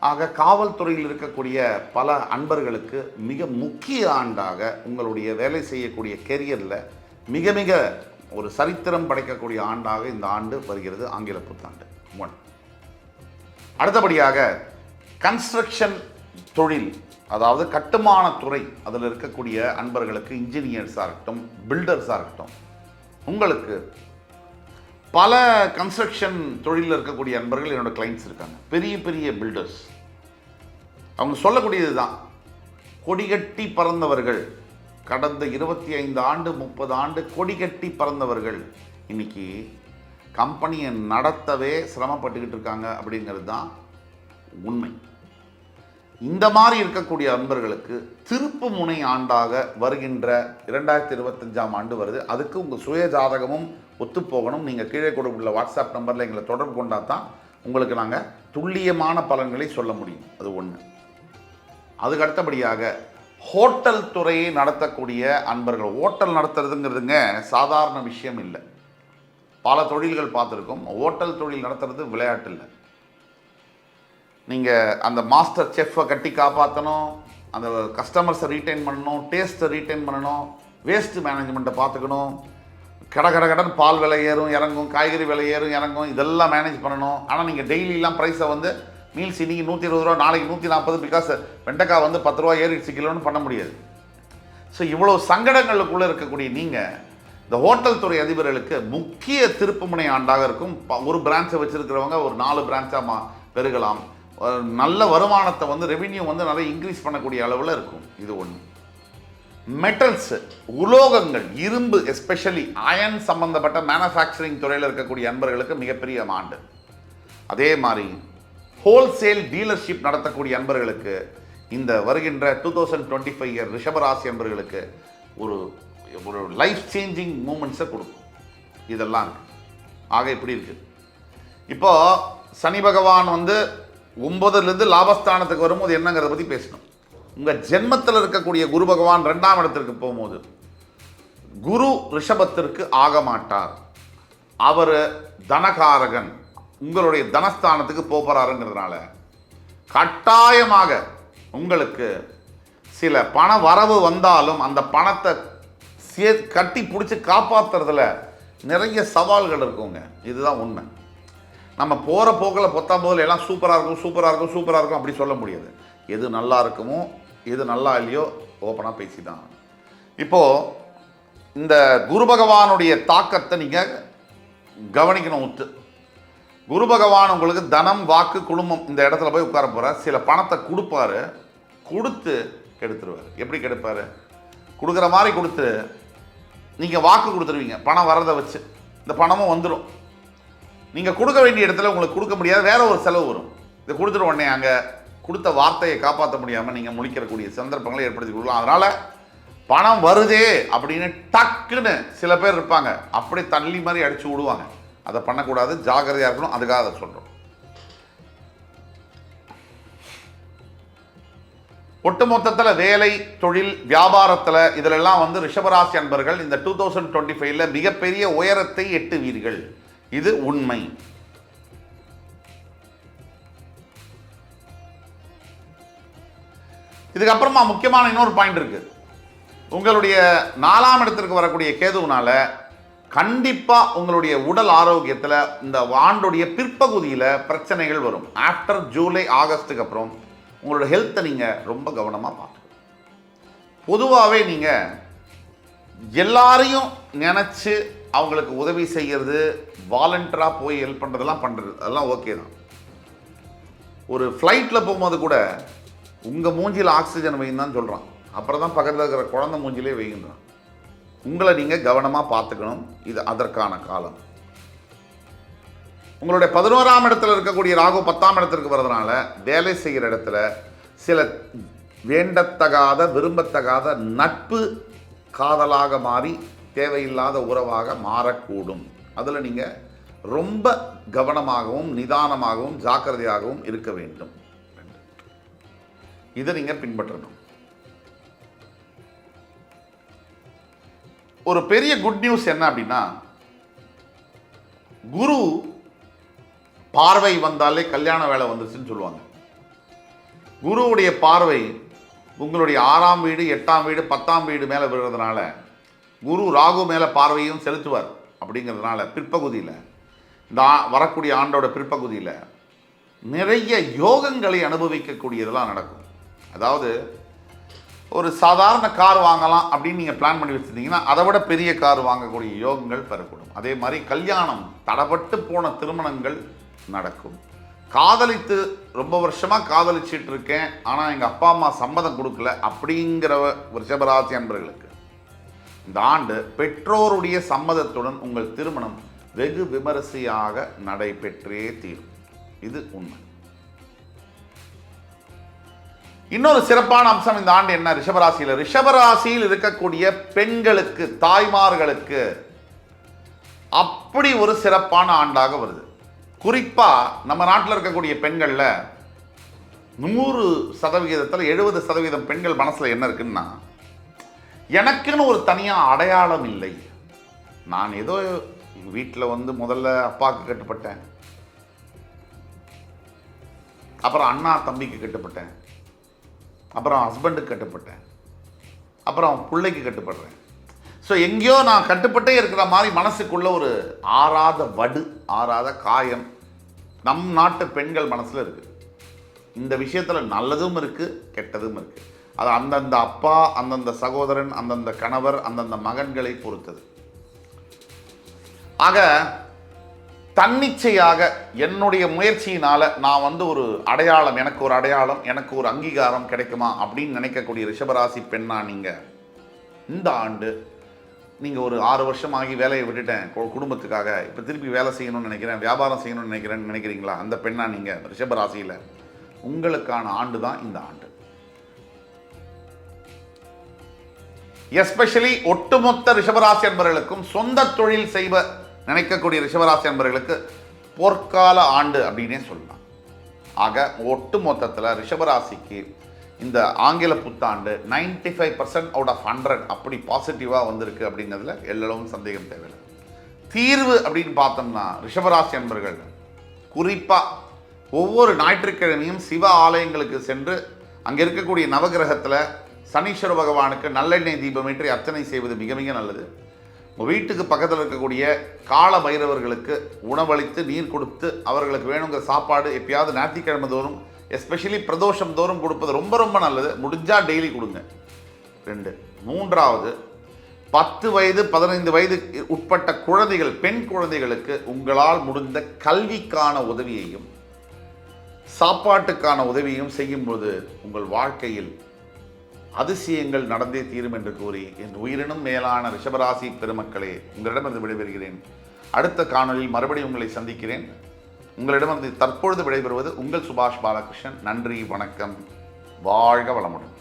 ஆக காவல்துறையில் இருக்கக்கூடிய பல அன்பர்களுக்கு மிக முக்கிய ஆண்டாக உங்களுடைய வேலை செய்யக்கூடிய கெரியரில் மிக மிக ஒரு சரித்திரம் படைக்கக்கூடிய ஆண்டாக இந்த ஆண்டு வருகிறது ஆங்கில புத்தாண்டு. ஒன் அடுத்தபடியாக கன்ஸ்ட்ரக்ஷன் தொழில் அதாவது கட்டுமான துறை அதில் இருக்கக்கூடிய அன்பர்களுக்கு இன்ஜினியர்ஸாக இருக்கட்டும் பில்டர்ஸாக இருக்கட்டும் உங்களுக்கு பல கன்ஸ்ட்ரக்ஷன் தொழிலில் இருக்கக்கூடிய அன்பர்கள் என்னோடய கிளைண்ட்ஸ் இருக்காங்க. பெரிய பெரிய பில்டர்ஸ் அவங்க சொல்லக்கூடியது தான் கொடிகட்டி பறந்தவர்கள். கடந்த இருபத்தி ஐந்து ஆண்டு முப்பது ஆண்டு கொடிகட்டி பறந்தவர்கள். இன்னைக்கு கம்பெனியை நடத்தவே சிரமப்பட்டுக்கிட்டு இருக்காங்க அப்படிங்கிறது தான் உண்மை. இந்த மாதிரி இருக்கக்கூடிய அன்பர்களுக்கு திருப்பு முனை ஆண்டாக வருகின்ற இரண்டாயிரத்தி இருபத்தஞ்சாம் ஆண்டு வருது. அதுக்கு உங்கள் சுய ஜாதகமும் ஒத்துப்போகணும். நீங்கள் கீழே கொடுத்துள்ள வாட்ஸ்அப் நம்பரில் எங்களை தொடர்பு கொண்டால் தான் உங்களுக்கு நாங்கள் துல்லியமான பலன்களை சொல்ல முடியும். அது ஒன்று அதுக்கு அடுத்தபடியாக ஹோட்டல் துறையை நடத்தக்கூடிய அன்பர்கள் ஹோட்டல் நடத்துறதுங்கிறதுங்க சாதாரண விஷயம் இல்லை. பல தொழில்கள் பார்த்துருக்கோம். ஹோட்டல் தொழில் நடத்துறது விளையாட்டு இல்லை. நீங்கள் அந்த மாஸ்டர் செஃப்பை கட்டி காப்பாற்றணும் அந்த கஸ்டமர்ஸை ரீட்டைன் பண்ணணும் டேஸ்ட்டை ரீட்டைன் பண்ணணும் வேஸ்ட்டு மேனேஜ்மெண்ட்டை பார்த்துக்கணும். கட கட கடன் பால் விலை ஏறும் இறங்கும் காய்கறி விலை ஏறும் இறங்கும் இதெல்லாம் மேனேஜ் பண்ணணும். ஆனால் நீங்கள் டெய்லிலாம் ப்ரைஸை வந்து மீல்ஸ் இன்னைக்கு நூற்றி இருபது ரூபா நாளைக்கு நூற்றி நாற்பது பிகாஸ் வெண்டைக்காய் வந்து பத்து ரூபா ஏறிடுச்சு கிலோன்னு பண்ண முடியாது. ஸோ இவ்வளோ சங்கடங்களுக்குள்ளே இருக்கக்கூடிய நீங்கள் இந்த ஹோட்டல் துறை அதிபர்களுக்கு முக்கிய திருப்புமுனை ஆண்டாக இருக்கும். ப- ஒரு பிரான்ச்சை வச்சுருக்கிறவங்க ஒரு நாலு பிரான்ச்சாக மா பெருகலாம். நல்ல வருமானத்தை வந்து ரெவின்யூ வந்து நிறைய இன்க்ரீஸ் பண்ணக்கூடிய அளவில் இருக்கும். இது ஒன்று மெட்டல்ஸு உலோகங்கள் இரும்பு எஸ்பெஷலி அயன் சம்பந்தப்பட்ட மேனுஃபேக்சரிங் துறையில் இருக்கக்கூடிய அன்பர்களுக்கு மிகப்பெரிய ஆண்டு அதே மாதிரி ஹோல்சேல் டீலர்ஷிப் நடத்தக்கூடிய அன்பர்களுக்கு இந்த வருகின்ற two thousand twenty five year ரிஷபராசி அன்பர்களுக்கு ஒரு ஒரு லைஃப் சேஞ்சிங் மூமெண்ட்ஸை கொடுக்கும். இதெல்லாம். ஆக இப்படி இருக்குது இப்போது சனி பகவான் வந்து ஒன்பதுலேருந்து லாபஸ்தானத்துக்கு வரும்போது என்னங்கிறத பற்றி பேசணும். உங்கள் ஜென்மத்தில் இருக்கக்கூடிய குரு பகவான் ரெண்டாம் இடத்திற்கு போகும்போது குரு ரிஷபத்திற்கு ஆக மாட்டார். அவர் தனகாரகன் உங்களுடைய தனஸ்தானத்துக்கு போகிறாருங்கிறதுனால கட்டாயமாக உங்களுக்கு சில பண வரவு வந்தாலும் அந்த பணத்தை சே கட்டி பிடிச்சி காப்பாற்றுறதுல நிறைய சவால்கள் இருக்குங்க. இதுதான் உண்மை. நம்ம போகிற போக்கில் பொத்தாம் போதில் எல்லாம் சூப்பராக இருக்கும் சூப்பராக இருக்கும் சூப்பராக இருக்கும் அப்படி சொல்ல முடியாது. எது நல்லா இருக்குமோ இது நல்லா இல்லையோ ஓப்பனாக பேசிதான். இப்போது இந்த குரு பகவானுடைய தாக்கத்தை நீங்கள் கவனிக்கணும் உத்து. குரு பகவான் உங்களுக்கு தனம் வாக்கு குடும்பம் இந்த இடத்துல போய் உட்கார போகிறார் சில பணத்தை கொடுப்பாரு. கொடுத்து கெடுத்துருவார். எப்படி கெடுப்பார்? கொடுக்குற மாதிரி கொடுத்து நீங்கள் வாக்கு கொடுத்துருவீங்க. பணம் வரதை வச்சு. இந்த பணமும் வந்துடும் நீங்கள் கொடுக்க வேண்டிய இடத்துல உங்களுக்கு கொடுக்க முடியாது. வேற ஒரு செலவு வரும். இதை கொடுத்துட்டு உடனே அங்கே கொடுத்த வார்த்தையை காப்பாற்ற முடியாமல் நீங்கள் முழிக்கிறக்கூடிய சந்தர்ப்பங்களை ஏற்படுத்தி கொடுக்கலாம் அதனால் பணம் வருதே அப்படின்னு டக்குன்னு சில பேர் இருப்பாங்க. அப்படியே தள்ளி மாதிரி அடிச்சு விடுவாங்க. அதை பண்ணக்கூடாது ஜாக்கிரதையாக இருக்கணும் அதுக்காக அதை சொல்கிறோம் ஒட்டுமொத்தத்தில் வேலை தொழில் வியாபாரத்தில் இதிலெல்லாம் வந்து ரிஷபராசி அன்பர்கள் இந்த டூ தௌசண்ட் டுவெண்ட்டி ஃபைவ்ல மிகப்பெரிய உயரத்தை எட்டுவீர்கள். இது உண்மை. இதுக்கப்புறமா முக்கியமான இன்னொரு பாயிண்ட் இருக்குது உங்களுடைய நாலாம் இடத்திற்கு வரக்கூடிய கேதுவுனால கண்டிப்பாக உங்களுடைய உடல் ஆரோக்கியத்தில் இந்த ஆண்டுடைய பிற்பகுதியில் பிரச்சனைகள் வரும். ஆஃப்டர் ஜூலை ஆகஸ்ட்டுக்கு அப்புறம் உங்களோட ஹெல்த்தை நீங்கள் ரொம்ப கவனமாக பார்த்துக்கணும். பொதுவாகவே நீங்கள் எல்லாரையும் நினச்சி அவங்களுக்கு உதவி செய்கிறது வாலண்டராக போய் ஹெல்ப் பண்ணுறதெல்லாம் பண்ணுறது அதெல்லாம் ஓகே தான். ஒரு ஃப்ளைட்டில் போகும்போது கூட உங்கள் மூஞ்சியில் ஆக்சிஜன் வைன்னு தான் சொல்கிறான் அப்புறம் தான் பக்கத்தில் இருக்கிற குழந்தை மூஞ்சிலே வைகின்றான் உங்களை நீங்கள் கவனமாக பார்த்துக்கணும். இது அதற்கான காலம். உங்களுடைய பதினோராம் இடத்துல இருக்கக்கூடிய ராகு பத்தாம் இடத்திற்கு வர்றதுனால வேலை செய்கிற இடத்துல சில வேண்டத்தகாத விரும்பத்தகாத நட்பு காதலாக மாறி தேவையில்லாத உறவாக மாறக்கூடும். அதில் நீங்கள் ரொம்ப கவனமாகவும் நிதானமாகவும் ஜாக்கிரதையாகவும் இருக்க வேண்டும். இதை நீங்கள் பின்பற்றணும். ஒரு பெரிய குட் நியூஸ் என்ன அப்படின்னா குரு பார்வை வந்தாலே கல்யாண வேலை வந்துருச்சுன்னு சொல்லுவாங்க. குருவுடைய பார்வை உங்களுடைய ஆறாம் வீடு எட்டாம் வீடு பத்தாம் வீடு மேலே விழுறதுனால குரு ராகு மேலே பார்வையும் செலுத்துவார் அப்படிங்கிறதுனால பிற்பகுதியில் இந்த வரக்கூடிய ஆண்டோட பிற்பகுதியில் நிறைய யோகங்களை அனுபவிக்கக்கூடியதெல்லாம் நடக்கும். அதாவது ஒரு சாதாரண கார் வாங்கலாம் அப்படின்னு நீங்கள் பிளான் பண்ணி வச்சுருந்தீங்கன்னா அதை விட பெரிய கார் வாங்கக்கூடிய யோகங்கள் பெறக்கூடும். அதே மாதிரி கல்யாணம் தடப்பட்டு போன திருமணங்கள் நடக்கும். காதலித்து ரொம்ப வருஷமாக காதலிச்சிட்டு இருக்கேன் ஆனால் எங்கள் அப்பா அம்மா சம்மதம் கொடுக்கல அப்படிங்கிற ரிஷபராசி அன்பர்களுக்கு. இந்த ஆண்டு பெற்றோருடைய சம்மதத்துடன் உங்கள் திருமணம் வெகு விமரிசையாக நடைபெற்றே தீரும். இது உண்மை. இன்னொரு சிறப்பான அம்சம் இந்த ஆண்டு என்ன? ரிஷபராசியில். ரிஷபராசியில் இருக்கக்கூடிய பெண்களுக்கு தாய்மார்களுக்கு அப்படி ஒரு சிறப்பான ஆண்டாக வருது. குறிப்பாக நம்ம நாட்டில் இருக்கக்கூடிய பெண்களில் நூறு சதவிகிதத்தில் எழுபது சதவீதம் பெண்கள் மனசில் என்ன இருக்குன்னா எனக்குன்னு ஒரு தனியாக அடையாளம் இல்லை. நான் ஏதோ வீட்டில் வந்து முதல்ல அப்பாவுக்கு கட்டுப்பட்டேன். அப்புறம் அண்ணா தம்பிக்கு கட்டுப்பட்டேன். அப்புறம் ஹஸ்பண்டுக்கு கட்டுப்பட்டேன். அப்புறம் பிள்ளைக்கு கட்டுப்படுறேன். ஸோ எங்கேயோ நான் கட்டுப்பட்டே இருக்கிற மாதிரி மனசுக்குள்ள ஒரு ஆறாத வடு ஆறாத காயம் நம் நாட்டு பெண்கள் மனசில் இருக்குது இந்த விஷயத்தில் நல்லதும் இருக்குது கெட்டதும் இருக்குது அது அந்தந்த அப்பா அந்தந்த சகோதரன் அந்தந்த கணவர் அந்தந்த மகன்களை பொறுத்தது. ஆக தன்னிச்சையாக என்னுடைய முயற்சியினால நான் வந்து ஒரு அடையாளம் எனக்கு ஒரு அடையாளம் எனக்கு ஒரு அங்கீகாரம் கிடைக்குமா அப்படின்னு நினைக்கக்கூடிய ரிஷபராசி பெண்ணா நீங்கள் இந்த ஆண்டு நீங்கள் ஒரு ஆறு வருஷம் ஆகி வேலையை விட்டுட்டேன் கு- குடும்பத்துக்காக. இப்போ திருப்பி வேலை செய்யணும்னு நினைக்கிறேன் வியாபாரம் செய்யணும்னு நினைக்கிறேன்னு நினைக்கிறீங்களா? அந்த பெண்ணா நீங்கள் ரிஷபராசியில். உங்களுக்கான ஆண்டு தான் இந்த ஆண்டு. எஸ்பெஷலி ஒட்டுமொத்த ரிஷபராசி என்பவர்களுக்கும் சொந்த தொழில் செய்வ நினைக்கக்கூடிய ரிஷபராசி அன்பர்களுக்கு போர்க்கால ஆண்டு அப்படின்னே சொல்லலாம். ஆக ஒட்டு மொத்தத்தில் ரிஷபராசிக்கு இந்த ஆங்கில புத்தாண்டு 95% five percent out of hundred அப்படி பாசிட்டிவாக வந்திருக்கு அப்படிங்கிறதுல எல்லளவும் சந்தேகம் தேவையில்லை. தீர்வு அப்படின்னு பார்த்தோம்னா ரிஷபராசி அன்பர்கள் குறிப்பாக ஒவ்வொரு ஞாயிற்றுக்கிழமையும் சிவ ஆலயங்களுக்கு சென்று அங்கே இருக்கக்கூடிய நவகிரகத்தில் சனீஸ்வர பகவானுக்கு நல்லெண்ணெய் தீபமேற்றி அர்ச்சனை செய்வது மிக மிக நல்லது. உங்கள் வீட்டுக்கு பக்கத்தில் இருக்கக்கூடிய கால பைரவர்களுக்கு உணவளித்து நீர் கொடுத்து அவர்களுக்கு வேணுங்கிற சாப்பாடு எப்பயாவது ஞாயிற்றுக்கிழமை தோறும் எஸ்பெஷலி பிரதோஷம் தோறும் கொடுப்பது ரொம்ப ரொம்ப நல்லது. முடிஞ்சால் டெய்லி கொடுங்க. ரெண்டு. மூன்றாவது பத்து வயது பதினைந்து வயது உட்பட்ட குழந்தைகள் பெண் குழந்தைகளுக்கு உங்களால் முடிந்த கல்விக்கான உதவியையும் சாப்பாட்டுக்கான உதவியும் செய்யும்போது உங்கள் வாழ்க்கையில் அதிசயங்கள் நடந்தே தீரும் என்று கூறி என் உயிரினும் மேலான ரிஷபராசி பெருமக்களே உங்களிடமிருந்து விடைபெறுகிறேன். அடுத்த காணொளியில் மறுபடியும் உங்களை சந்திக்கிறேன். உங்களிடமிருந்து தற்பொழுது விடைபெறுவது உங்கள் சுபாஷ் பாலகிருஷ்ணன். நன்றி வணக்கம். வாழ்க வளமுடன்.